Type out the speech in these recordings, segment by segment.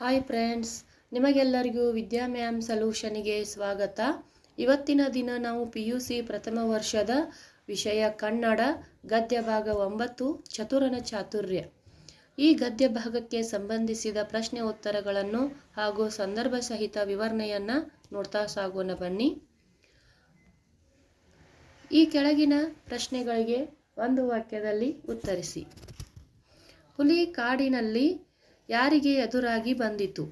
Hi friends ನಿಮಗೆಲ್ಲರಿಗೂ ವಿದ್ಯಾ ma'am ಸಲ್ಯೂಷನ್ಗೆ ಸ್ವಾಗತ. ಇವತ್ತಿನ ದಿನ ನಾವು ಪಿ ಯು ಸಿ ಪ್ರಥಮ ವರ್ಷದ ವಿಷಯ ಕನ್ನಡ, ಗದ್ಯ ಭಾಗ ಒಂಬತ್ತು, ಚತುರನ ಚಾತುರ್ಯ. ಈ ಗದ್ಯ ಭಾಗಕ್ಕೆ ಸಂಬಂಧಿಸಿದ ಪ್ರಶ್ನೆ ಉತ್ತರಗಳನ್ನು ಹಾಗೂ ಸಂದರ್ಭ ಸಹಿತ ವಿವರಣೆಯನ್ನು ನೋಡ್ತಾ ಸಾಗೋಣ ಬನ್ನಿ. ಈ ಕೆಳಗಿನ ಪ್ರಶ್ನೆಗಳಿಗೆ ಒಂದು ವಾಕ್ಯದಲ್ಲಿ ಉತ್ತರಿಸಿ. ಹುಲಿ ಕಾಡಿನಲ್ಲಿ ಯಾರಿಗೆ ಎದುರಾಗಿ ಬಂದಿತು?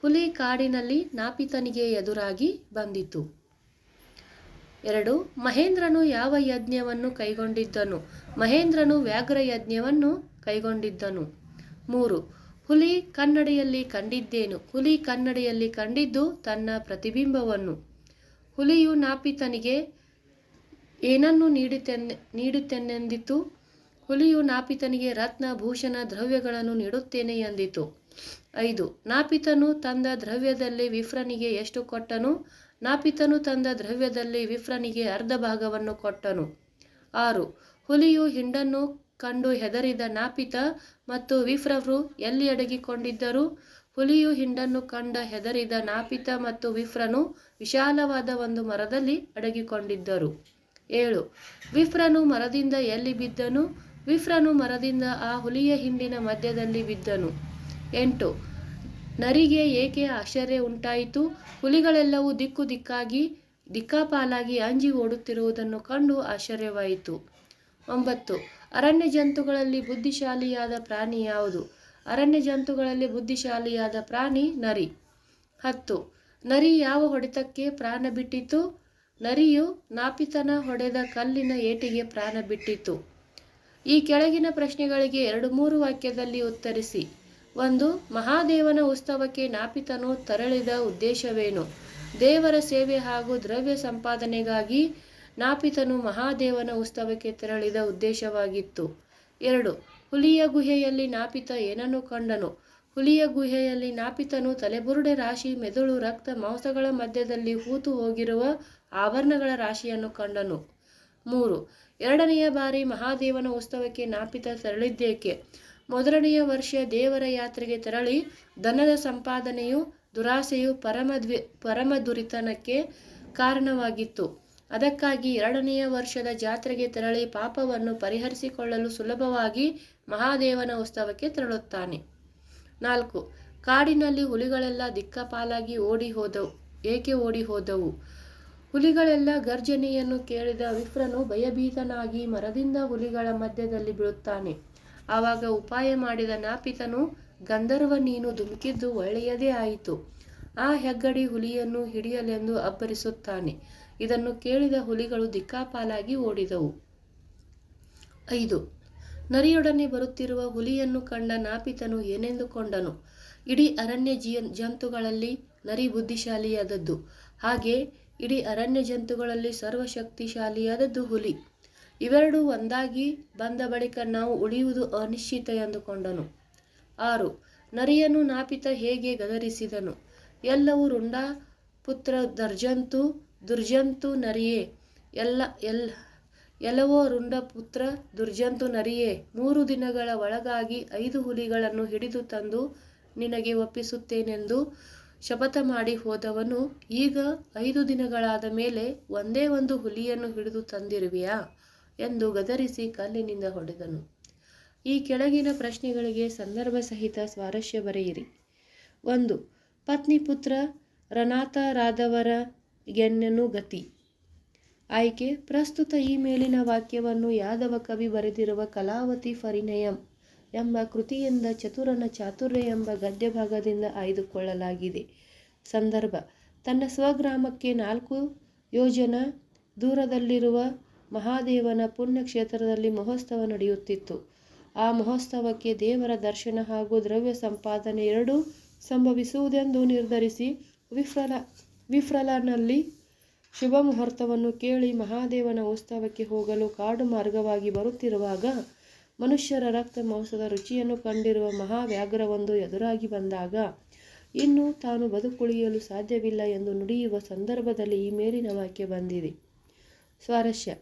ಹುಲಿ ಕಾಡಿನಲ್ಲಿ ನಾಪಿತನಿಗೆ ಎದುರಾಗಿ ಬಂದಿತು. ಎರಡು, ಮಹೇಂದ್ರನು ಯಾವ ಯಜ್ಞವನ್ನು ಕೈಗೊಂಡಿದ್ದನು? ಮಹೇಂದ್ರನು ವ್ಯಾಘ್ರ ಯಜ್ಞವನ್ನು ಕೈಗೊಂಡಿದ್ದನು. ಮೂರು, ಹುಲಿ ಕನ್ನಡಿಯಲ್ಲಿ ಕಂಡಿದ್ದೇನು? ಹುಲಿ ಕನ್ನಡಿಯಲ್ಲಿ ಕಂಡಿದ್ದು ತನ್ನ ಪ್ರತಿಬಿಂಬವನ್ನು. ಹುಲಿಯು ನಾಪಿತನಿಗೆ ಏನನ್ನು ನೀಡಿತೆನ್ ನೀಡುತ್ತೇನೆಂದಿತು ಹುಲಿಯು ನಾಪಿತನಿಗೆ ರತ್ನ, ಭೂಷಣ, ದ್ರವ್ಯಗಳನ್ನು ನೀಡುತ್ತೇನೆ ಎಂದಿತು. ಐದು, ನಾಪಿತನು ತಂದ ದ್ರವ್ಯದಲ್ಲಿ ವಿಫ್ರನಿಗೆ ಎಷ್ಟು ಕೊಟ್ಟನು? ನಾಪಿತನು ತಂದ ದ್ರವ್ಯದಲ್ಲಿ ವಿಫ್ರನಿಗೆ ಅರ್ಧ ಭಾಗವನ್ನು ಕೊಟ್ಟನು. ಆರು, ಹುಲಿಯು ಹಿಂಡನ್ನು ಕಂಡು ಹೆದರಿದ ನಾಪಿತ ಮತ್ತು ವಿಫ್ರರು ಎಲ್ಲಿ ಅಡಗಿಕೊಂಡಿದ್ದರು? ಹುಲಿಯು ಹಿಂಡನ್ನು ಕಂಡ ಹೆದರಿದ ನಾಪಿತ ಮತ್ತು ವಿಫ್ರನು ವಿಶಾಲವಾದ ಒಂದು ಮರದಲ್ಲಿ ಅಡಗಿಕೊಂಡಿದ್ದರು. ಏಳು, ವಿಫ್ರನು ಮರದಿಂದ ಎಲ್ಲಿ ಬಿದ್ದನು? ವಿಫ್ರನು ಮರದಿಂದ ಆ ಹುಲಿಯ ಹಿಂಡಿನ ಮಧ್ಯದಲ್ಲಿ ಬಿದ್ದನು. ಎಂಟು, ನರಿಗೆ ಏಕೆ ಆಶ್ಚರ್ಯ ಉಂಟಾಯಿತು? ಹುಲಿಗಳೆಲ್ಲವೂ ದಿಕ್ಕು ದಿಕ್ಕಾಗಿ, ದಿಕ್ಕಾಪಾಲಾಗಿ ಅಂಜಿ ಓಡುತ್ತಿರುವುದನ್ನು ಕಂಡು ಆಶ್ಚರ್ಯವಾಯಿತು. ಒಂಬತ್ತು ಅರಣ್ಯ ಜಂತುಗಳಲ್ಲಿ ಬುದ್ಧಿಶಾಲಿಯಾದ ಪ್ರಾಣಿ ಯಾವುದು? ಅರಣ್ಯ ಜಂತುಗಳಲ್ಲಿ ಬುದ್ಧಿಶಾಲಿಯಾದ ಪ್ರಾಣಿ ನರಿ. ಹತ್ತು, ನರಿ ಯಾವ ಹೊಡೆತಕ್ಕೆ ಪ್ರಾಣ ಬಿಟ್ಟಿತು? ನರಿಯು ನಾಪಿತನ ಹೊಡೆದ ಕಲ್ಲಿನ ಏಟಿಗೆ ಪ್ರಾಣ ಬಿಟ್ಟಿತು. ಈ ಕೆಳಗಿನ ಪ್ರಶ್ನೆಗಳಿಗೆ ಎರಡು ಮೂರು ವಾಕ್ಯದಲ್ಲಿ ಉತ್ತರಿಸಿ. ಒಂದು, ಮಹಾದೇವನ ಉತ್ಸವಕ್ಕೆ ನಾಪಿತನು ತೆರಳಿದ ಉದ್ದೇಶವೇನು? ದೇವರ ಸೇವೆ ಹಾಗೂ ದ್ರವ್ಯ ಸಂಪಾದನೆಗಾಗಿ ನಾಪಿತನು ಮಹಾದೇವನ ಉತ್ಸವಕ್ಕೆ ತೆರಳಿದ ಉದ್ದೇಶವಾಗಿತ್ತು. ಎರಡು, ಹುಲಿಯ ಗುಹೆಯಲ್ಲಿ ನಾಪಿತ ಏನನ್ನು ಕಂಡನು? ಹುಲಿಯ ಗುಹೆಯಲ್ಲಿ ನಾಪಿತನು ತಲೆಬುರುಡೆ ರಾಶಿ, ಮೆದುಳು, ರಕ್ತ, ಮಾಂಸಗಳ ಮಧ್ಯದಲ್ಲಿ ಹೂತು ಹೋಗಿರುವ ಆಭರಣಗಳ ರಾಶಿಯನ್ನು ಕಂಡನು. ಮೂರು. ಎರಡನೆಯ ಬಾರಿ ಮಹಾದೇವನ ಉತ್ಸವಕ್ಕೆ ನಾಪಿತ ತೆರಳಿದ್ದೇಕೆ? ಮೊದಲನೆಯ ವರ್ಷ ದೇವರ ಯಾತ್ರೆಗೆ ತೆರಳಿ ಧನದ ಸಂಪಾದನೆಯು ದುರಾಸೆಯು ಪರಮ ದ್ವಿ, ಪರಮ ದುರಿತನಕ್ಕೆ ಕಾರಣವಾಗಿತ್ತು. ಅದಕ್ಕಾಗಿ ಎರಡನೆಯ ವರ್ಷದ ಜಾತ್ರೆಗೆ ತೆರಳಿ ಪಾಪವನ್ನು ಪರಿಹರಿಸಿಕೊಳ್ಳಲು ಸುಲಭವಾಗಿ ಮಹಾದೇವನ ಉತ್ಸವಕ್ಕೆ ತೆರಳುತ್ತಾನೆ. ನಾಲ್ಕು. ಕಾಡಿನಲ್ಲಿ ಹುಲಿಗಳೆಲ್ಲ ದಿಕ್ಕಪಾಲಾಗಿ ಓಡಿ ಹೋದವು. ಏಕೆ ಓಡಿ ಹೋದವು? ಹುಲಿಗಳೆಲ್ಲ ಗರ್ಜನೆಯನ್ನು ಕೇಳಿದ ವಿಪ್ರನು ಭಯಭೀತನಾಗಿ ಮರದಿಂದ ಹುಲಿಗಳ ಮಧ್ಯದಲ್ಲಿ ಬೀಳುತ್ತಾನೆ. ಆವಾಗ ಉಪಾಯ ಮಾಡಿದ ನಾಪಿತನು, ಗಂಧರ್ವ, ನೀನು ಧುಮುಕಿದ್ದು ಒಳ್ಳೆಯದೇ ಆಯಿತು. ಆ ಹೆಗ್ಗಡಿ ಹುಲಿಯನ್ನು ಹಿಡಿಯಲೆಂದು ಅಬ್ಬರಿಸುತ್ತಾನೆ. ಇದನ್ನು ಕೇಳಿದ ಹುಲಿಗಳು ದಿಕ್ಕಾಪಾಲಾಗಿ ಓಡಿದವು. ಐದು. ನರಿಯೊಡನೆ ಬರುತ್ತಿರುವ ಹುಲಿಯನ್ನು ಕಂಡ ನಾಪಿತನು ಏನೆಂದುಕೊಂಡನು? ಇಡೀ ಅರಣ್ಯ ಜಂತುಗಳಲ್ಲಿ ನರಿ ಬುದ್ಧಿಶಾಲಿಯಾದದ್ದು. ಹಾಗೆ ಇಡೀ ಅರಣ್ಯ ಜಂತುಗಳಲ್ಲಿ ಸರ್ವಶಕ್ತಿಶಾಲಿಯಾದದ್ದು ಹುಲಿ. ಇವೆರಡೂ ಒಂದಾಗಿ ಬಂದ ಬಳಿಕ ನಾವು ಉಳಿಯುವುದು ಅನಿಶ್ಚಿತ ಎಂದುಕೊಂಡನು. ಆರು, ನರಿಯನ್ನು ನಾಪಿತ ಹೇಗೆ ಗದರಿಸಿದನು? ಎಲ್ಲವೂ ರುಂಡ, ಪುತ್ರ, ದರ್ಜಂತು, ದುರ್ಜಂತು ನರಿಯೇ. ಎಲ್ಲ, ಎಲ್, ಎಲ್ಲವೋ ರುಂಡ, ಪುತ್ರ, ದುರ್ಜಂತು ನರಿಯೇ. ಮೂರು ದಿನಗಳ ಒಳಗಾಗಿ ಐದು ಹುಲಿಗಳನ್ನು ಹಿಡಿದು ತಂದು ನಿನಗೆ ಒಪ್ಪಿಸುತ್ತೇನೆಂದು ಶಪಥ ಮಾಡಿ ಹೋದವನು, ಈಗ ಐದು ದಿನಗಳಾದ ಮೇಲೆ ಒಂದೇ ಒಂದು ಹುಲಿಯನ್ನು ಹಿಡಿದು ತಂದಿರುವೆಯಾ? ಎಂದು ಗದರಿಸಿ ಕಲ್ಲಿನಿಂದ ಹೊಡೆದನು. ಈ ಕೆಳಗಿನ ಪ್ರಶ್ನೆಗಳಿಗೆ ಸಂದರ್ಭ ಸಹಿತ ಸ್ವಾರಸ್ಯ ಬರೆಯಿರಿ. ಒಂದು, ಪತ್ನಿ ಪುತ್ರ ರನಾಥರಾದವರ ಗೆನ್ನನು ಗತಿ. ಆಯ್ಕೆ, ಪ್ರಸ್ತುತ ಈ ಮೇಲಿನ ವಾಕ್ಯವನ್ನು ಯಾದವ ಕವಿ ಬರೆದಿರುವ ಕಲಾವತಿ ಫರಿನಯಂ. ಎಂಬ ಕೃತಿಯಿಂದ ಚತುರನ ಚಾತುರ್ಯ ಎಂಬ ಗದ್ಯ ಭಾಗದಿಂದ ಆಯ್ದುಕೊಳ್ಳಲಾಗಿದೆ. ಸಂದರ್ಭ. ತನ್ನ ಸ್ವಗ್ರಾಮಕ್ಕೆ ನಾಲ್ಕು ಯೋಜನ ದೂರದಲ್ಲಿರುವ ಮಹಾದೇವನ ಪುಣ್ಯಕ್ಷೇತ್ರದಲ್ಲಿ ಮಹೋತ್ಸವ ನಡೆಯುತ್ತಿತ್ತು. ಆ ಮಹೋತ್ಸವಕ್ಕೆ ದೇವರ ದರ್ಶನ ಹಾಗೂ ದ್ರವ್ಯ ಸಂಪಾದನೆ ಎರಡೂ ಸಂಭವಿಸುವುದೆಂದು ನಿರ್ಧರಿಸಿ ವಿಫ್ರಲ ವಿಫ್ರಲನಲ್ಲಿ ಶುಭ ಮುಹೂರ್ತವನ್ನು ಕೇಳಿ ಮಹಾದೇವನ ಉತ್ಸವಕ್ಕೆ ಹೋಗಲು ಕಾಡು ಮಾರ್ಗವಾಗಿ ಬರುತ್ತಿರುವಾಗ ಮನುಷ್ಯರ ರಕ್ತ ಮಾಂಸದ ರುಚಿಯನ್ನು ಕಂಡಿರುವ ಮಹಾವ್ಯಾಘ್ರವೊಂದು ಎದುರಾಗಿ ಬಂದಾಗ, ಇನ್ನು ತಾನು ಬದುಕುಳಿಯಲು ಸಾಧ್ಯವಿಲ್ಲ ಎಂದು ನುಡಿಯುವ ಸಂದರ್ಭದಲ್ಲಿ ಈ ಮೇಲಿನ ವಾಕ್ಯ ಬಂದಿದೆ. ಸ್ವಾರಸ್ಯ.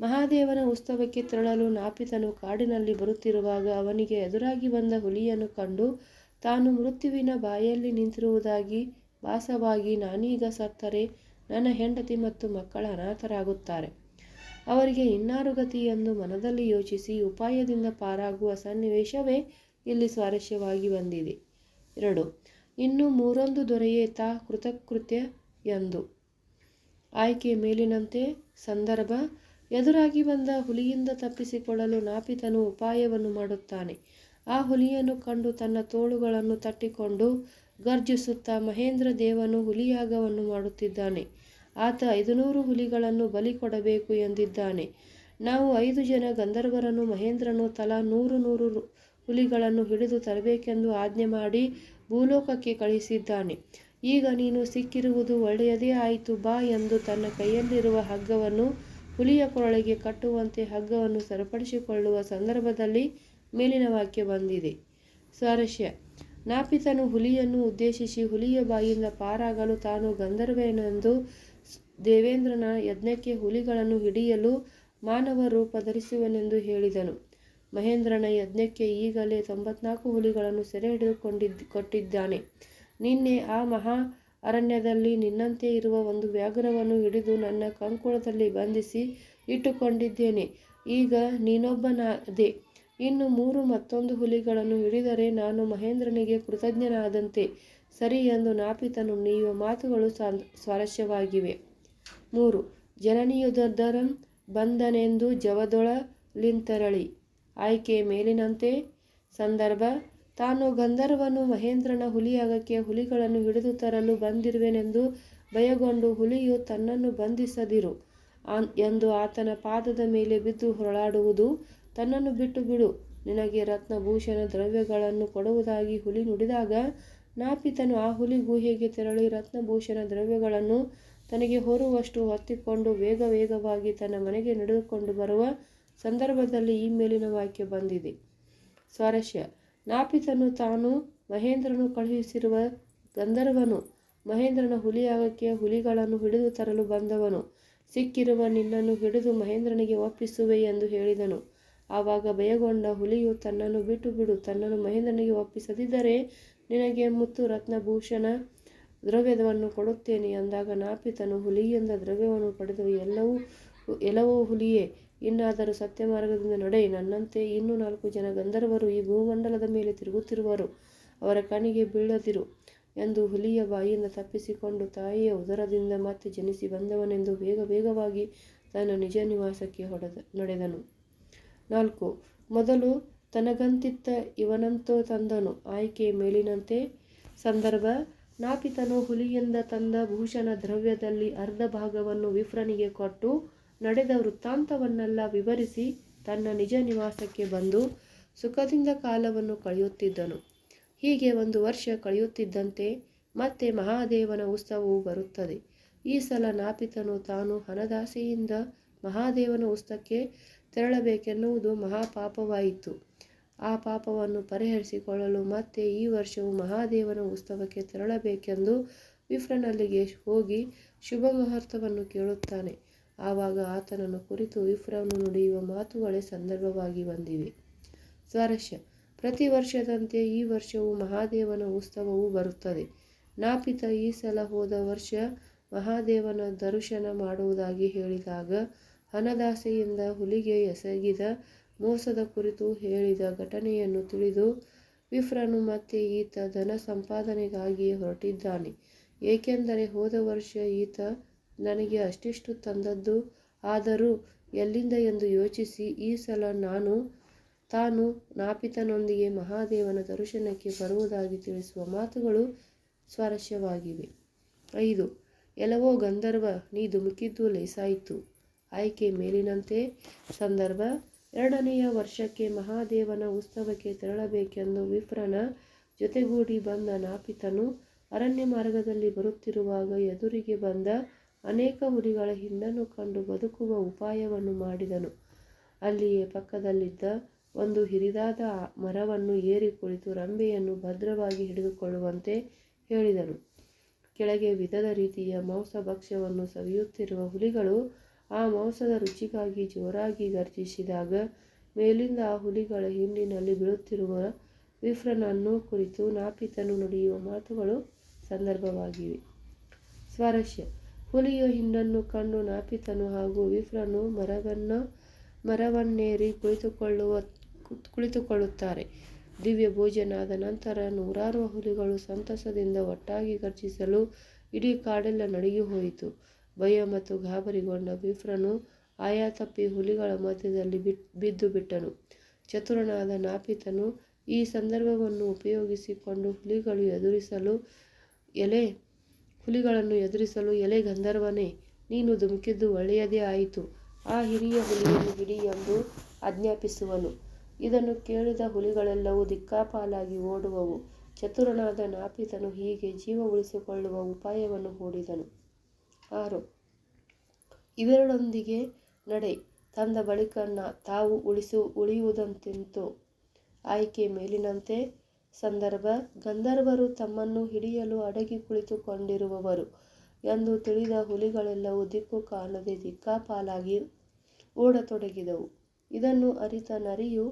ಮಹಾದೇವನ ಉತ್ಸವಕ್ಕೆ ತೆರಳಲು ನಾಪಿತನು ಕಾಡಿನಲ್ಲಿ ಬರುತ್ತಿರುವಾಗ ಅವನಿಗೆ ಎದುರಾಗಿ ಬಂದ ಹುಲಿಯನ್ನು ಕಂಡು, ತಾನು ಮೃತ್ಯುವಿನ ಬಾಯಲ್ಲಿ ನಿಂತಿರುವುದಾಗಿ ಭಾಸವಾಗಿ ನಾನೀಗ ಸತ್ತರೆ, ನನ್ನ ಹೆಂಡತಿ ಮತ್ತು ಮಕ್ಕಳ ಅನಾಥರಾಗುತ್ತಾರೆ. ಅವರಿಗೆ ಇನ್ನಾರು ಗತಿ ಎಂದು ಮನದಲ್ಲಿ ಯೋಚಿಸಿ ಉಪಾಯದಿಂದ ಪಾರಾಗುವ ಸನ್ನಿವೇಶವೇ ಇಲ್ಲಿ ಸ್ವಾರಸ್ಯವಾಗಿ ಬಂದಿದೆ. ಎರಡು, ಇನ್ನು ಮೂರೊಂದು ದೊರೆಯೇ ತಾ ಕೃತಕೃತ್ಯ ಎಂದು. ಆಯ್ಕೆ ಮೇಲಿನಂತೆ ಸಂದರ್ಭ, ಎದುರಾಗಿ ಬಂದ ಹುಲಿಯಿಂದ ತಪ್ಪಿಸಿಕೊಳ್ಳಲು ನಾಪಿತನು ಉಪಾಯವನ್ನು ಮಾಡುತ್ತಾನೆ. ಆ ಹುಲಿಯನ್ನು ಕಂಡು ತನ್ನ ತೋಳುಗಳನ್ನು ತಟ್ಟಿಕೊಂಡು ಗರ್ಜಿಸುತ್ತಾ ಮಹೇಂದ್ರ ದೇವನು ಹುಲಿಯಾಗವನ್ನು ಮಾಡುತ್ತಿದ್ದಾನೆ. ಆತ ಐದುನೂರು ಹುಲಿಗಳನ್ನು ಬಲಿ ಕೊಡಬೇಕು ಎಂದಿದ್ದಾನೆ. ನಾವು ಐದು ಜನ ಗಂಧರ್ವರನ್ನು, ಮಹೇಂದ್ರನು ತಲಾ ನೂರು ನೂರು ಹುಲಿಗಳನ್ನು ಹಿಡಿದು ತರಬೇಕೆಂದು ಆಜ್ಞೆ ಮಾಡಿ ಭೂಲೋಕಕ್ಕೆ ಕಳಿಸಿದ್ದಾನೆ. ಈಗ ನೀನು ಸಿಕ್ಕಿರುವುದು ಒಳ್ಳೆಯದೇ ಆಯಿತು, ಬಾ ಎಂದು ತನ್ನ ಕೈಯಲ್ಲಿರುವ ಹಗ್ಗವನ್ನು ಹುಲಿಯ ಕೊರಳಿಗೆ ಕಟ್ಟುವಂತೆ ಹಗ್ಗವನ್ನು ಸರಿಪಡಿಸಿಕೊಳ್ಳುವ ಸಂದರ್ಭದಲ್ಲಿ ಮೇಲಿನ ವಾಕ್ಯ ಬಂದಿದೆ. ಸ್ವಾರಸ್ಯ ನಾಪಿತನು ಹುಲಿಯನ್ನು ಉದ್ದೇಶಿಸಿ ಹುಲಿಯ ಬಾಯಿಂದ ಪಾರಾಗಲು ತಾನು ಗಂಧರ್ವನೆಂದು ದೇವೇಂದ್ರನ ಯಜ್ಞಕ್ಕೆ ಹುಲಿಗಳನ್ನು ಹಿಡಿಯಲು ಮಾನವ ರೂಪ ಧರಿಸುವನೆಂದು ಹೇಳಿದನು. ಮಹೇಂದ್ರನ ಯಜ್ಞಕ್ಕೆ ಈಗಲೇ ತೊಂಬತ್ನಾಲ್ಕು ಹುಲಿಗಳನ್ನು ಸೆರೆ ಹಿಡಿದುಕೊಂಡಿದ್ದ, ಕೊಟ್ಟಿದ್ದಾನೆ. ನಿನ್ನೆ ಆ ಮಹಾ ಅರಣ್ಯದಲ್ಲಿ ನಿನ್ನಂತೆ ಇರುವ ಒಂದು ವ್ಯಾಘ್ರವನ್ನು ಹಿಡಿದು ನನ್ನ ಕಂಕುಳದಲ್ಲಿ ಬಂಧಿಸಿ ಇಟ್ಟುಕೊಂಡಿದ್ದೇನೆ. ಈಗ ನೀನೊಬ್ಬನಾದೆ. ಇನ್ನು ಮೂರು ಮತ್ತೊಂದು ಹುಲಿಗಳನ್ನು ಹಿಡಿದರೆ ನಾನು ಮಹೇಂದ್ರನಿಗೆ ಕೃತಜ್ಞನಾದಂತೆ. ಸರಿ ಎಂದು ನಾಪಿತನು. ನೀವು ಮಾತುಗಳು ಸ್ವಾರಸ್ಯವಾಗಿವೆ. ಮೂರು, ಜನನಿಯುದರಂ ಬಂದನೆಂದು ಜವದೊಳಲಿಂತೆರಳಿ. ಆಯ್ಕೆ ಮೇಲಿನಂತೆ, ಸಂದರ್ಭ, ತಾನು ಗಂಧರ್ವನು ಮಹೇಂದ್ರನ ಹುಲಿಯಾಗಕ್ಕೆ ಹುಲಿಗಳನ್ನು ಹಿಡಿದು ತರಲು ಬಂದಿರುವೆನೆಂದು ಭಯಗೊಂಡು ಹುಲಿಯು ತನ್ನನ್ನು ಬಂಧಿಸದಿರು. ಎಂದು ಆತನ ಪಾದದ ಮೇಲೆ ಬಿದ್ದು ಹೊರಳಾಡುವುದು, ತನ್ನನ್ನು ಬಿಟ್ಟು ಬಿಡು, ನಿನಗೆ ರತ್ನಭೂಷಣ ದ್ರವ್ಯಗಳನ್ನು ಕೊಡುವುದಾಗಿ ಹುಲಿ ನುಡಿದಾಗ, ನಾಪಿತನು ಆ ಹುಲಿ ಗುಹೆಗೆ ತೆರಳಿ ರತ್ನಭೂಷಣ ದ್ರವ್ಯಗಳನ್ನು ತನಗೆ ಹೊರುವಷ್ಟು ಹೊತ್ತಿಕೊಂಡು ವೇಗ ವೇಗವಾಗಿ ತನ್ನ ಮನೆಗೆ ನಡೆದುಕೊಂಡು ಬರುವ ಸಂದರ್ಭದಲ್ಲಿ ಈ ಮೇಲಿನ ವಾಕ್ಯ ಬಂದಿದೆ. ಸ್ವಾರಸ್ಯ. ನಾಪಿತನು ತಾನು ಮಹೇಂದ್ರನು ಕಳುಹಿಸಿರುವ ಗಂಧರ್ವನು ಮಹೇಂದ್ರನ ಹುಲಿಯಾಗಕ್ಕೆ ಹುಲಿಗಳನ್ನು ಹಿಡಿದು ತರಲು ಬಂದವನು. ಸಿಕ್ಕಿರುವ ನಿನ್ನನ್ನು ಹಿಡಿದು ಮಹೇಂದ್ರನಿಗೆ ಒಪ್ಪಿಸುವೆ ಎಂದು ಹೇಳಿದನು. ಆವಾಗ ಭಯಗೊಂಡ ಹುಲಿಯು ತನ್ನನ್ನು ಬಿಟ್ಟು ಬಿಡು, ತನ್ನನ್ನು ಮಹೇಂದ್ರನಿಗೆ ಒಪ್ಪಿಸದಿದ್ದರೆ ನಿನಗೆ ಮುತ್ತು ರತ್ನಭೂಷಣ ದ್ರವ್ಯವನ್ನು ಕೊಡುತ್ತೇನೆ ಅಂದಾಗ ನಾಪಿತನು ಹುಲಿಯಿಂದ ದ್ರವ್ಯವನ್ನು ಪಡೆದು, ಎಲ್ಲವೂ ಎಲ್ಲವೂ ಹುಲಿಯೇ, ಇನ್ನಾದರೂ ಸತ್ಯ ಮಾರ್ಗದಿಂದ ನಡೆ ನನ್ನಂತೆ ಇನ್ನೂ ನಾಲ್ಕು ಜನ ಗಂಧರ್ವರು ಈ ಭೂಮಂಡಲದ ಮೇಲೆ ತಿರುಗುತ್ತಿರುವರು, ಅವರ ಕಣಿಗೆ ಬೀಳದಿರು ಎಂದು ಹುಲಿಯ ಬಾಯಿಯಿಂದ ತಪ್ಪಿಸಿಕೊಂಡು ತಾಯಿಯ ಉದರದಿಂದ ಮತ್ತೆ ಜನಿಸಿ ಬಂದವನೆಂದು ಬೇಗ ಬೇಗವಾಗಿ ತನ್ನ ನಿಜ ನಿವಾಸಕ್ಕೆ ಹೊಡೆದ, ನಡೆದನು. ನಾಲ್ಕು, ಮೊದಲು ತನಗಂತಿತ್ತ ಇವನಂತೋ ತಂದನು, ಆಯ್ಕೆ ಮೇಲಿನಂತೆ. ಸಂದರ್ಭ ನಾಪಿತನು ಹುಲಿಯಿಂದ ತಂದ ಭೂಷಣ ದ್ರವ್ಯದಲ್ಲಿ ಅರ್ಧ ಭಾಗವನ್ನು ವಿಫ್ರನಿಗೆ ಕೊಟ್ಟು ನಡೆದ ವೃತ್ತಾಂತವನ್ನೆಲ್ಲ ವಿವರಿಸಿ ತನ್ನ ನಿಜ ನಿವಾಸಕ್ಕೆ ಬಂದು ಸುಖದಿಂದ ಕಾಲವನ್ನು ಕಳೆಯುತ್ತಿದ್ದನು. ಹೀಗೆ ಒಂದು ವರ್ಷ ಕಳೆಯುತ್ತಿದ್ದಂತೆ ಮತ್ತೆ ಮಹಾದೇವನ ಉತ್ಸವವು ಬರುತ್ತದೆ. ಈ ಸಲ ನಾಪಿತನು ತಾನು ಹಣದಾಸೆಯಿಂದ ಮಹಾದೇವನ ಉತ್ಸವಕ್ಕೆ ತೆರಳಬೇಕೆನ್ನುವುದು ಮಹಾಪಾಪವಾಯಿತು. ಆ ಪಾಪವನ್ನು ಪರಿಹರಿಸಿಕೊಳ್ಳಲು ಮತ್ತೆ ಈ ವರ್ಷವು ಮಹಾದೇವನ ಉತ್ಸವಕ್ಕೆ ತೆರಳಬೇಕೆಂದು ವಿಫ್ರನಲ್ಲಿಗೆ ಹೋಗಿ ಶುಭ ಮುಹೂರ್ತವನ್ನು ಕೇಳುತ್ತಾನೆ. ಆವಾಗ ಆತನನ್ನು ಕುರಿತು ವಿಫ್ರನು ನುಡಿಯುವ ಮಾತುಗಳೇ ಸಂದರ್ಭವಾಗಿ ಬಂದಿವೆ. ಸ್ವಾರಸ್ಯ. ಪ್ರತಿ ವರ್ಷದಂತೆ ಈ ವರ್ಷವೂ ಮಹಾದೇವನ ಉತ್ಸವವು ಬರುತ್ತದೆ. ನಾಪಿತ ಈ ಸಲ ಹೋದ ವರ್ಷ ಮಹಾದೇವನ ದರ್ಶನ ಮಾಡುವುದಾಗಿ ಹೇಳಿದಾಗ ಹನದಾಸೆಯಿಂದ ಹುಲಿಗೆ ಎಸಗಿದ ಮೋಸದ ಕುರಿತು ಹೇಳಿದ ಘಟನೆಯನ್ನು ತಿಳಿದು ವಿಫ್ರನು ಮತ್ತೆ ಈತ ಧನ ಸಂಪಾದನೆಗಾಗಿಯೇ ಹೊರಟಿದ್ದಾನೆ. ಏಕೆಂದರೆ ಹೋದ ವರ್ಷ ಈತ ನನಗೆ ಅಷ್ಟಿಷ್ಟು ತಂದದ್ದು. ಆದರೂ ಎಲ್ಲಿಂದ ಎಂದು ಯೋಚಿಸಿ ಈ ಸಲ ನಾನು, ತಾನು ನಾಪಿತನೊಂದಿಗೆ ಮಹಾದೇವನ ದರ್ಶನಕ್ಕೆ ಬರುವುದಾಗಿ ತಿಳಿಸುವ ಮಾತುಗಳು ಸ್ವಾರಸ್ಯವಾಗಿವೆ. ಐದು, ಎಲ್ಲವೋ ಗಂಧರ್ವ ನೀ ಧುಮುಕಿದ್ದು ಲೇಸಾಯಿತು. ಆಯ್ಕೆ ಮೇಲಿನಂತೆ. ಸಂದರ್ಭ ಎರಡನೆಯ ವರ್ಷಕ್ಕೆ ಮಹಾದೇವನ ಉತ್ಸವಕ್ಕೆ ತೆರಳಬೇಕೆಂದು ವಿಪ್ರನ ಜೊತೆಗೂಡಿ ಬಂದ ನಾಪಿತನು ಅರಣ್ಯ ಮಾರ್ಗದಲ್ಲಿ ಬರುತ್ತಿರುವಾಗ ಎದುರಿಗೆ ಬಂದ ಅನೇಕ ಹುಲಿಗಳ ಹಿಂದನ್ನು ಕಂಡು ಬದುಕುವ ಉಪಾಯವನ್ನು ಮಾಡಿದನು. ಅಲ್ಲಿಯೇ ಪಕ್ಕದಲ್ಲಿದ್ದ ಒಂದು ಹಿರಿದಾದ ಮರವನ್ನು ಏರಿ ಕುಳಿತು ರಂಬೆಯನ್ನು ಭದ್ರವಾಗಿ ಹಿಡಿದುಕೊಳ್ಳುವಂತೆ ಹೇಳಿದನು. ಕೆಳಗೆ ವಿಧದ ರೀತಿಯ ಮಾಂಸ ಭಕ್ಷ್ಯವನ್ನು ಸವಿಯುತ್ತಿರುವ ಹುಲಿಗಳು ಆ ಮಾಂಸದ ರುಚಿಗಾಗಿ ಜೋರಾಗಿ ಗರ್ಜಿಸಿದಾಗ ಮೇಲಿಂದ ಆ ಹುಲಿಗಳ ಹಿಂಡಿನಲ್ಲಿ ಬೀಳುತ್ತಿರುವ ವಿಫ್ರನನ್ನು ಕುರಿತು ನಾಪಿತನು ನುಡಿಯುವ ಮಾತುಗಳು ಸಂದರ್ಭವಾಗಿವೆ. ಸ್ವಾರಸ್ಯ. ಹುಲಿಯ ಹಿಂಡನ್ನು ಕಂಡು ನಾಪಿತನು ಹಾಗೂ ವಿಫ್ರನು ಮರವನ್ನು ಮರವನ್ನೇರಿ ಕುಳಿತುಕೊಳ್ಳುವ ಕುಳಿತುಕೊಳ್ಳುತ್ತಾರೆ. ದಿವ್ಯ ಭೋಜನಾದ ನಂತರ ನೂರಾರು ಹುಲಿಗಳು ಸಂತಸದಿಂದ ಒಟ್ಟಾಗಿ ಗರ್ಜಿಸಲು ಇಡೀ ಕಾಡೆಲ್ಲ ನಡುಗಿ ಹೋಯಿತು. ಭಯ ಮತ್ತು ಗಾಬರಿಗೊಂಡ ವಿಫ್ರನು ಆಯಾತಪ್ಪಿ ಹುಲಿಗಳ ಮಧ್ಯದಲ್ಲಿ ಬಿದ್ದು ಬಿಟ್ಟನು. ಚತುರನಾದ ನಾಪಿತನು ಈ ಸಂದರ್ಭವನ್ನು ಉಪಯೋಗಿಸಿಕೊಂಡು ಹುಲಿಗಳು ಎದುರಿಸಲು ಎಲೆ, ಹುಲಿಗಳನ್ನು ಎದುರಿಸಲು ಎಲೆ ಗಂಧರ್ವನೇ, ನೀನು ಧುಮುಕಿದ್ದು ಒಳ್ಳೆಯದೇ ಆಯಿತು. ಆ ಹಿರಿಯ ಹುಲಿಯನ್ನು ಬಿಡಿ ಎಂದು ಆಜ್ಞಾಪಿಸುವನು. ಇದನ್ನು ಕೇಳಿದ ಹುಲಿಗಳೆಲ್ಲವೂ ದಿಕ್ಕಾಪಾಲಾಗಿ ಓಡುವವು. ಚತುರನಾದ ನಾಪಿತನು ಹೀಗೆ ಜೀವ ಉಳಿಸಿಕೊಳ್ಳುವ ಉಪಾಯವನ್ನು ಹೂಡಿದನು. ಆರು. ಇವೆರಡೊಂದಿಗೆ ನಡೆ, ತಂದ ಬಳಿಕನ್ನ ತಾವು ಉಳಿಸು, ಉಳಿಯುವುದಂತಿಂತು. ಆಯ್ಕೆ ಮೇಲಿನಂತೆ ಸಂದರ್ಭ, ಗಂಧರ್ವರು ತಮ್ಮನ್ನು ಹಿಡಿಯಲು ಅಡಗಿ ಕುಳಿತುಕೊಂಡಿರುವವರು ಎಂದು ತಿಳಿದ ಹುಲಿಗಳೆಲ್ಲವೂ ದಿಕ್ಕು ಕಾಣದೆ ದಿಕ್ಕಾಪಾಲಾಗಿ ಓಡತೊಡಗಿದವು. ಇದನ್ನು ಅರಿತ ನರಿಯು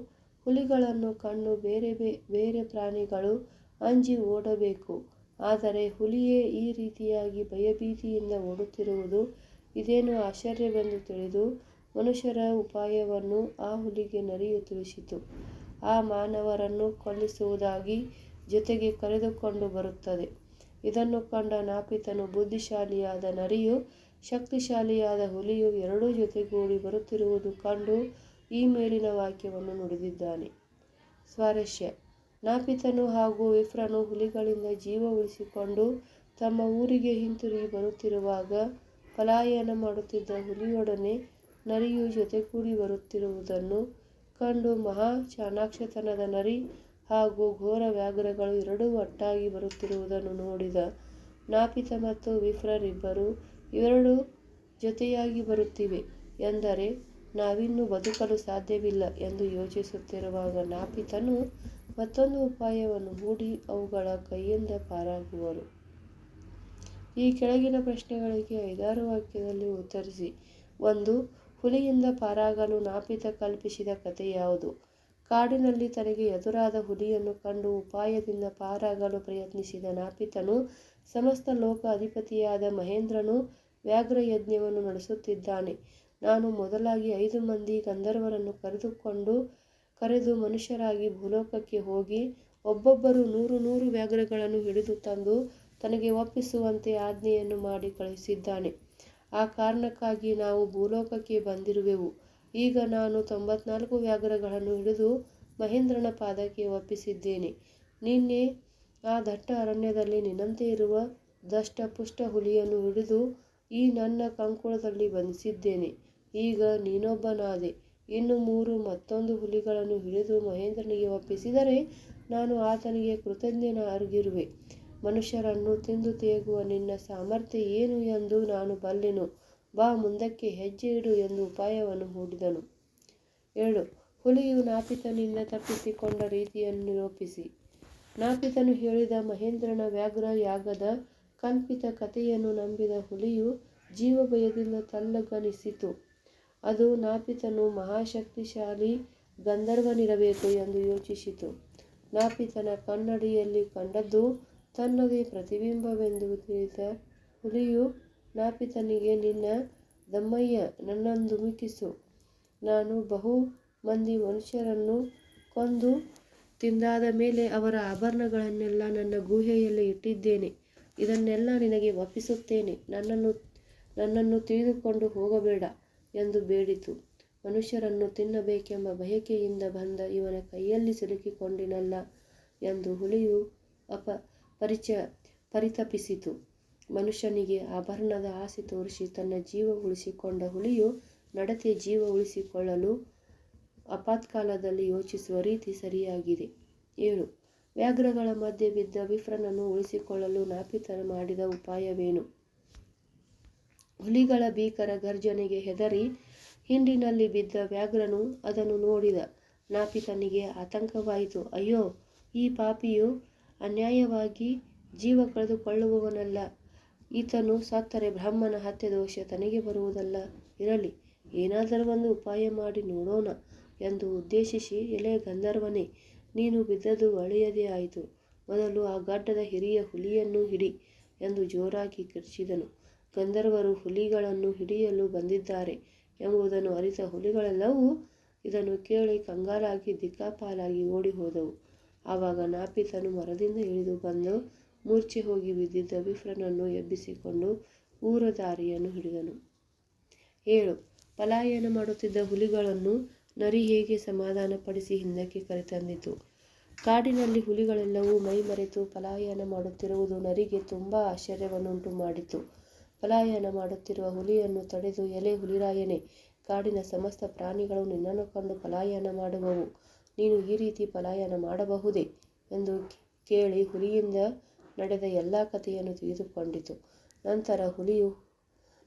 ಹುಲಿಗಳನ್ನು ಕಂಡು ಬೇರೆ ಬೇರೆ ಪ್ರಾಣಿಗಳು ಅಂಜಿ ಓಡಬೇಕು. ಆದರೆ ಹುಲಿಯೇ ಈ ರೀತಿಯಾಗಿ ಭಯಭೀತಿಯಿಂದ ಓಡುತ್ತಿರುವುದು ಇದೇನು ಆಶ್ಚರ್ಯವೆಂದು ತಿಳಿದು ಮನುಷ್ಯರ ಉಪಾಯವನ್ನು ಆ ಹುಲಿಗೆ ನರಿಯು ತಿಳಿಸಿತು. ಆ ಮಾನವರನ್ನು ಕೊಲ್ಲಿಸುವುದಾಗಿ ಜೊತೆಗೆ ಕರೆದುಕೊಂಡು ಬರುತ್ತದೆ. ಇದನ್ನು ಕಂಡ ನಾಪಿತನು ಬುದ್ಧಿಶಾಲಿಯಾದ ನರಿಯು ಶಕ್ತಿಶಾಲಿಯಾದ ಹುಲಿಯು ಎರಡೂ ಜೊತೆಗೂಡಿ ಬರುತ್ತಿರುವುದು ಕಂಡು ಈ ಮೇಲಿನ ವಾಕ್ಯವನ್ನು ನುಡಿದಿದ್ದಾನೆ. ಸ್ವಾರಸ್ಯ. ನಾಪಿತನು ಹಾಗೂ ವಿಫ್ರನು ಹುಲಿಗಳಿಂದ ಜೀವ ಉಳಿಸಿಕೊಂಡು ತಮ್ಮ ಊರಿಗೆ ಹಿಂತಿರುಗಿ ಬರುತ್ತಿರುವಾಗ ಪಲಾಯನ ಮಾಡುತ್ತಿದ್ದ ಹುಲಿಯೊಡನೆ ನರಿಯು ಜೊತೆಗೂಡಿ ಬರುತ್ತಿರುವುದನ್ನು ಕಂಡು ಮಹಾ ಚಾಣಾಕ್ಷತನದ ನರಿ ಹಾಗೂ ಘೋರ ವ್ಯಾಘ್ರಗಳು ಎರಡೂ ಒಟ್ಟಾಗಿ ಬರುತ್ತಿರುವುದನ್ನು ನೋಡಿದ ನಾಪಿತ ಮತ್ತು ವಿಫ್ರರಿಬ್ಬರು ಇವೆರಡೂ ಜೊತೆಯಾಗಿ ಬರುತ್ತಿವೆ, ಎಂದರೆ ನಾವಿನ್ನು ಬದುಕಲು ಸಾಧ್ಯವಿಲ್ಲ ಎಂದು ಯೋಚಿಸುತ್ತಿರುವಾಗ ನಾಪಿತನು ಮತ್ತೊಂದು ಉಪಾಯವನ್ನು ಹೂಡಿ ಅವುಗಳ ಕೈಯಿಂದ ಪಾರಾಗುವರು ಈ ಕೆಳಗಿನ ಪ್ರಶ್ನೆಗಳಿಗೆ ಐದಾರು ವಾಕ್ಯದಲ್ಲಿ ಉತ್ತರಿಸಿ. ಒಂದು, ಹುಲಿಯಿಂದ ಪಾರಾಗಲು ನಾಪಿತ ಕಲ್ಪಿಸಿದ ಕಥೆ ಯಾವುದು? ಕಾಡಿನಲ್ಲಿ ತನಗೆ ಎದುರಾದ ಹುಲಿಯನ್ನು ಕಂಡು ಉಪಾಯದಿಂದ ಪಾರಾಗಲು ಪ್ರಯತ್ನಿಸಿದ ನಾಪಿತನು ಸಮಸ್ತ ಲೋಕ ಅಧಿಪತಿಯಾದ ಮಹೇಂದ್ರನು ವ್ಯಾಘ್ರಯಜ್ಞವನ್ನು ನಡೆಸುತ್ತಿದ್ದಾನೆ. ನಾನು ಮೊದಲಾಗಿ ಐದು ಮಂದಿ ಗಂಧರ್ವರನ್ನು ಕರೆದುಕೊಂಡು, ಕರೆದು ಮನುಷ್ಯರಾಗಿ ಭೂಲೋಕಕ್ಕೆ ಹೋಗಿ, ಒಬ್ಬೊಬ್ಬರು ನೂರು ನೂರು ವ್ಯಾಘ್ರಗಳನ್ನು ಹಿಡಿದು ತಂದು ತನಗೆ ಒಪ್ಪಿಸುವಂತೆ ಆಜ್ಞೆಯನ್ನು ಮಾಡಿ ಕಳುಹಿಸಿದ್ದಾನೆ. ಆ ಕಾರಣಕ್ಕಾಗಿ ನಾವು ಭೂಲೋಕಕ್ಕೆ ಬಂದಿರುವೆವು. ಈಗ ನಾನು ತೊಂಬತ್ನಾಲ್ಕು ವ್ಯಾಘ್ರಗಳನ್ನು ಹಿಡಿದು ಮಹೇಂದ್ರನ ಪಾದಕ್ಕೆ ಒಪ್ಪಿಸಿದ್ದೇನೆ. ನಿನ್ನೆ ಆ ದಟ್ಟ ಅರಣ್ಯದಲ್ಲಿ ನಿನ್ನಂತೆ ಇರುವ ದಷ್ಟ ಪುಷ್ಟ ಹುಲಿಯನ್ನು ಹಿಡಿದು ಈ ನನ್ನ ಕಂಕುಳದಲ್ಲಿ ಬಂಧಿಸಿದ್ದೇನೆ. ಈಗ ನೀನೊಬ್ಬನಾದೆ. ಇನ್ನು ಮೂರು ಮತ್ತೊಂದು ಹುಲಿಗಳನ್ನು ಹಿಡಿದು ಮಹೇಂದ್ರನಿಗೆ ಒಪ್ಪಿಸಿದರೆ ನಾನು ಆತನಿಗೆ ಕೃತಜ್ಞನಾಗಿರುವೆ ಮನುಷ್ಯರನ್ನು ತಿಂದು ತೇಗುವ ನಿನ್ನ ಸಾಮರ್ಥ್ಯ ಏನು ಎಂದು ನಾನು ಬಲ್ಲೆನು. ಬಾ, ಮುಂದಕ್ಕೆ ಹೆಜ್ಜೆ ಇಡು ಎಂದು ಉಪಾಯವನ್ನು ಹೂಡಿದನು. ಏಳು. ಹುಲಿಯು ನಾಪಿತನಿಂದ ತಪ್ಪಿಸಿಕೊಂಡ ರೀತಿಯನ್ನು ನಿರೂಪಿಸಿ. ನಾಪಿತನು ಹೇಳಿದ ಮಹೇಂದ್ರನ ವ್ಯಾಘ್ರ ಯಾಗದ ಕಲ್ಪಿತ ಕಥೆಯನ್ನು ನಂಬಿದ ಹುಲಿಯು ಜೀವ ಭಯದಿಂದ ತಲ್ಲಗನಿಸಿತು. ಅದು ನಾಪಿತನು ಮಹಾಶಕ್ತಿಶಾಲಿ ಗಂಧರ್ವನಿರಬೇಕು ಎಂದು ಯೋಚಿಸಿತು. ನಾಪಿತನ ಕನ್ನಡಿಯಲ್ಲಿ ಕಂಡದ್ದು ತನ್ನದೇ ಪ್ರತಿಬಿಂಬವೆಂದು ತಿಳಿದ ಹುಲಿಯು ನಾಪಿತನಿಗೆ, ನಿನ್ನ ದಮ್ಮಯ್ಯ ನನ್ನನ್ನು ಧುಮುಕಿಸು ನಾನು ಬಹು ಮಂದಿ ಮನುಷ್ಯರನ್ನು ಕೊಂದು ತಿಂದಾದ ಮೇಲೆ ಅವರ ಆಭರಣಗಳನ್ನೆಲ್ಲ ನನ್ನ ಗುಹೆಯಲ್ಲಿ ಇಟ್ಟಿದ್ದೇನೆ. ಇದನ್ನೆಲ್ಲ ನಿನಗೆ ಒಪ್ಪಿಸುತ್ತೇನೆ. ನನ್ನನ್ನು ನನ್ನನ್ನು ತಿಳಿದುಕೊಂಡು ಹೋಗಬೇಡ. ಎಂದು ಬೇಡಿತು. ಮನುಷ್ಯರನ್ನು ತಿನ್ನಬೇಕೆಂಬ ಬಯಕೆಯಿಂದ ಬಂದ ಇವನ ಕೈಯಲ್ಲಿ ಸಿಲುಕಿಕೊಂಡಿನಲ್ಲ ಎಂದು ಹುಲಿಯು ಅಪ ಪರಿಚಯ ಪರಿತಪಿಸಿತು. ಮನುಷ್ಯನಿಗೆ ಆಭರಣದ ಆಸೆ ತೋರಿಸಿ ತನ್ನ ಜೀವ ಉಳಿಸಿಕೊಂಡ ಹುಲಿಯು ನಡತೆ ಜೀವ ಉಳಿಸಿಕೊಳ್ಳಲು ಆಪತ್ಕಾಲದಲ್ಲಿ ಯೋಚಿಸುವ ರೀತಿ ಸರಿಯಾಗಿದೆ. ಏಳು, ವ್ಯಾಘ್ರಗಳ ಮಧ್ಯೆ ಬಿದ್ದ ವಿಫ್ರನನ್ನು ಉಳಿಸಿಕೊಳ್ಳಲು ನಾಪಿತರ ಮಾಡಿದ ಉಪಾಯವೇನು? ಹುಲಿಗಳ ಭೀಕರ ಗರ್ಜನೆಗೆ ಹೆದರಿ ಹಿಂಡಿನಲ್ಲಿ ಬಿದ್ದ ವ್ಯಾಘ್ರನು ಅದನ್ನು ನೋಡಿದ. ನಾಪಿತನಿಗೆ ಆತಂಕವಾಯಿತು. ಅಯ್ಯೋ, ಈ ಪಾಪಿಯು ಅನ್ಯಾಯವಾಗಿ ಜೀವ ಕಳೆದುಕೊಳ್ಳುವವನಲ್ಲ. ಈತನು ಸತ್ತರೆ ಬ್ರಹ್ಮನ ಹತ್ಯೆ ದೋಷ ತನಗೆ ಬರುವುದಲ್ಲ. ಇರಲಿ, ಏನಾದರೂ ಒಂದು ಉಪಾಯ ಮಾಡಿ ನೋಡೋಣ ಎಂದು ಉದ್ದೇಶಿಸಿ ಎಲೆ ಗಂಧರ್ವನೇ, ನೀನು ಬಿದ್ದದ್ದು ಒಳ್ಳೆಯದೇ ಆಯಿತು. ಮೊದಲು ಆ ಗಡ್ಡದ ಹಿರಿಯ ಹುಲಿಯನ್ನು ಹಿಡಿ ಎಂದು ಜೋರಾಗಿ ಕಿರ್ಚಿದನು. ಗಂಧರ್ವರು ಹುಲಿಗಳನ್ನು ಹಿಡಿಯಲು ಬಂದಿದ್ದಾರೆ ಎಂಬುದನ್ನು ಅರಿತ ಹುಲಿಗಳೆಲ್ಲವೂ ಇದನ್ನು ಕೇಳಿ ಕಂಗಾಲಾಗಿ ದಿಕ್ಕಾಪಾಲಾಗಿ ಓಡಿ ಹೋದವು ಆವಾಗ ನಾಪಿತನು ಮರದಿಂದ ಇಳಿದು ಬಂದು ಮೂರ್ಛೆ ಹೋಗಿ ಬಿದ್ದಿದ್ದ ವಿಫ್ರನನ್ನು ಎಬ್ಬಿಸಿಕೊಂಡು ಊರ ದಾರಿಯನ್ನು ಹಿಡಿದನು. ಏಳು, ಪಲಾಯನ ಮಾಡುತ್ತಿದ್ದ ಹುಲಿಗಳನ್ನು ನರಿ ಹೇಗೆ ಸಮಾಧಾನಪಡಿಸಿ ಹಿಂದಕ್ಕೆ ಕರೆತಂದಿತು? ಕಾಡಿನಲ್ಲಿ ಹುಲಿಗಳೆಲ್ಲವೂ ಮೈಮರೆತು ಪಲಾಯನ ಮಾಡುತ್ತಿರುವುದು ನರಿಗೆ ತುಂಬ ಆಶ್ಚರ್ಯವನ್ನುಂಟು ಮಾಡಿತು ಪಲಾಯನ ಮಾಡುತ್ತಿರುವ ಹುಲಿಯನ್ನು ತಡೆದು ಎಲೆ ಹುಲಿರಾಯನೇ. ಕಾಡಿನ ಸಮಸ್ತ ಪ್ರಾಣಿಗಳು ನಿನ್ನನ್ನು ಕಂಡು ಪಲಾಯನ ಮಾಡುವವು. ನೀನು ಈ ರೀತಿ ಪಲಾಯನ ಮಾಡಬಹುದೇ? ಎಂದು ಕೇಳಿ ಹುಲಿಯಿಂದ ನಡೆದ ಎಲ್ಲ ಕಥೆಯನ್ನು ತಿಳಿದುಕೊಂಡಿತು. ನಂತರ ಹುಲಿಯು,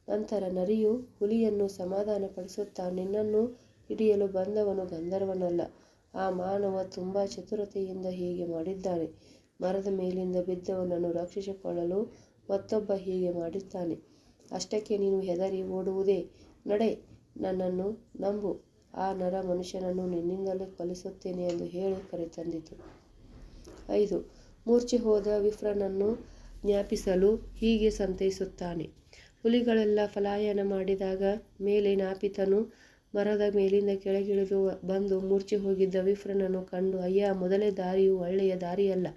ನಂತರ ನರಿಯು ಹುಲಿಯನ್ನು ಸಮಾಧಾನಪಡಿಸುತ್ತಾ ನಿನ್ನನ್ನು ಹಿಡಿಯಲು ಬಂದವನು ಗಂಧರ್ವನಲ್ಲ. ಆ ಮಾನವ ತುಂಬ ಚತುರತೆಯಿಂದ ಹೀಗೆ ಮಾಡಿದ್ದಾನೆ. ಮರದ ಮೇಲಿಂದ ಬಿದ್ದವನನ್ನು ರಕ್ಷಿಸಿಕೊಳ್ಳಲು ಮತ್ತೊಬ್ಬ ಹೀಗೆ ಮಾಡುತ್ತಾನೆ ಅಷ್ಟಕ್ಕೆ ನೀನು ಹೆದರಿ ಓಡುವುದೇ? ನಡೆ, ನನ್ನನ್ನು ನಂಬು. ಆ ನರ ಮನುಷ್ಯನನ್ನು ನಿನ್ನಿಂದಲೇ ಕಲಿಸುತ್ತೇನೆ ಎಂದು ಹೇಳಿ ಕರೆತಂದಿತು. ಐದು, ಮೂರ್ಛೆ ಹೋದ ವಿಫ್ರನನ್ನು ಜ್ಞಾಪಿಸಲು ಹೀಗೆ ಸಂತೈಸುತ್ತಾನೆ. ಹುಲಿಗಳೆಲ್ಲ ಫಲಾಯನ ಮಾಡಿದಾಗ ಮೇಲೆ ನಾಪಿತನು ಮರದ ಮೇಲಿಂದ ಕೆಳಗಿಳಿದು ಬಂದು ಮೂರ್ಛೆ ಹೋಗಿದ್ದ ವಿಫ್ರನನ್ನು ಕಂಡು, ಅಯ್ಯ, ಮೊದಲೇ ದಾರಿಯು ಒಳ್ಳೆಯ ದಾರಿಯಲ್ಲ.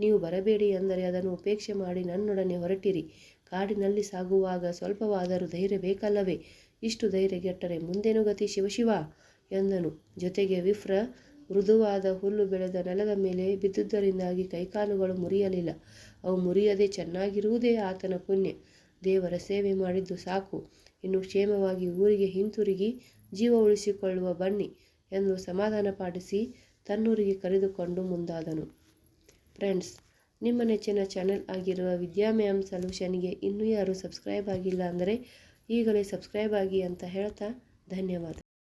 ನೀವು ಬರಬೇಡಿ ಎಂದರೆ ಅದನ್ನು ಉಪೇಕ್ಷೆ ಮಾಡಿ ನನ್ನೊಡನೆ ಹೊರಟಿರಿ. ಕಾಡಿನಲ್ಲಿ ಸಾಗುವಾಗ ಸ್ವಲ್ಪವಾದರೂ ಧೈರ್ಯ ಬೇಕಲ್ಲವೇ? ಇಷ್ಟು ಧೈರ್ಯಗೆಟ್ಟರೆ ಮುಂದೇನು ಗತಿ ಶಿವಶಿವ ಎಂದನು. ಜೊತೆಗೆ ವಿಫ್ರ ಮೃದುವಾದ ಹುಲ್ಲು ಬೆಳೆದ ನೆಲದ ಮೇಲೆ ಬಿದ್ದುದರಿಂದಾಗಿ ಕೈಕಾಲುಗಳು ಮುರಿಯಲಿಲ್ಲ. ಅವು ಮುರಿಯದೆ ಚೆನ್ನಾಗಿರುವುದೇ ಆತನ ಪುಣ್ಯ. ದೇವರ ಸೇವೆ ಮಾಡಿದ್ದು ಸಾಕು. ಇನ್ನು ಕ್ಷೇಮವಾಗಿ ಊರಿಗೆ ಹಿಂತಿರುಗಿ ಜೀವ ಉಳಿಸಿಕೊಳ್ಳುವ ಬನ್ನಿ ಎಂದು ಸಮಾಧಾನಪಡಿಸಿ ತನ್ನೂರಿಗೆ ಕರೆದುಕೊಂಡು ಮುಂದಾದನು. ಫ್ರೆಂಡ್ಸ್, ನಿಮ್ಮ ನೆಚ್ಚಿನ ಚಾನೆಲ್ ಆಗಿರುವ ವಿದ್ಯಾ ಮ್ಯಾಮ್ ಸೊಲ್ಯೂಷನ್ಗೆ ಇನ್ನೂ ಯಾರು ಸಬ್ಸ್ಕ್ರೈಬ್ ಆಗಿಲ್ಲ ಅಂದರೆ ಈಗಲೇ ಸಬ್ಸ್ಕ್ರೈಬ್ ಆಗಿ ಅಂತ ಹೇಳ್ತಾ ಧನ್ಯವಾದ.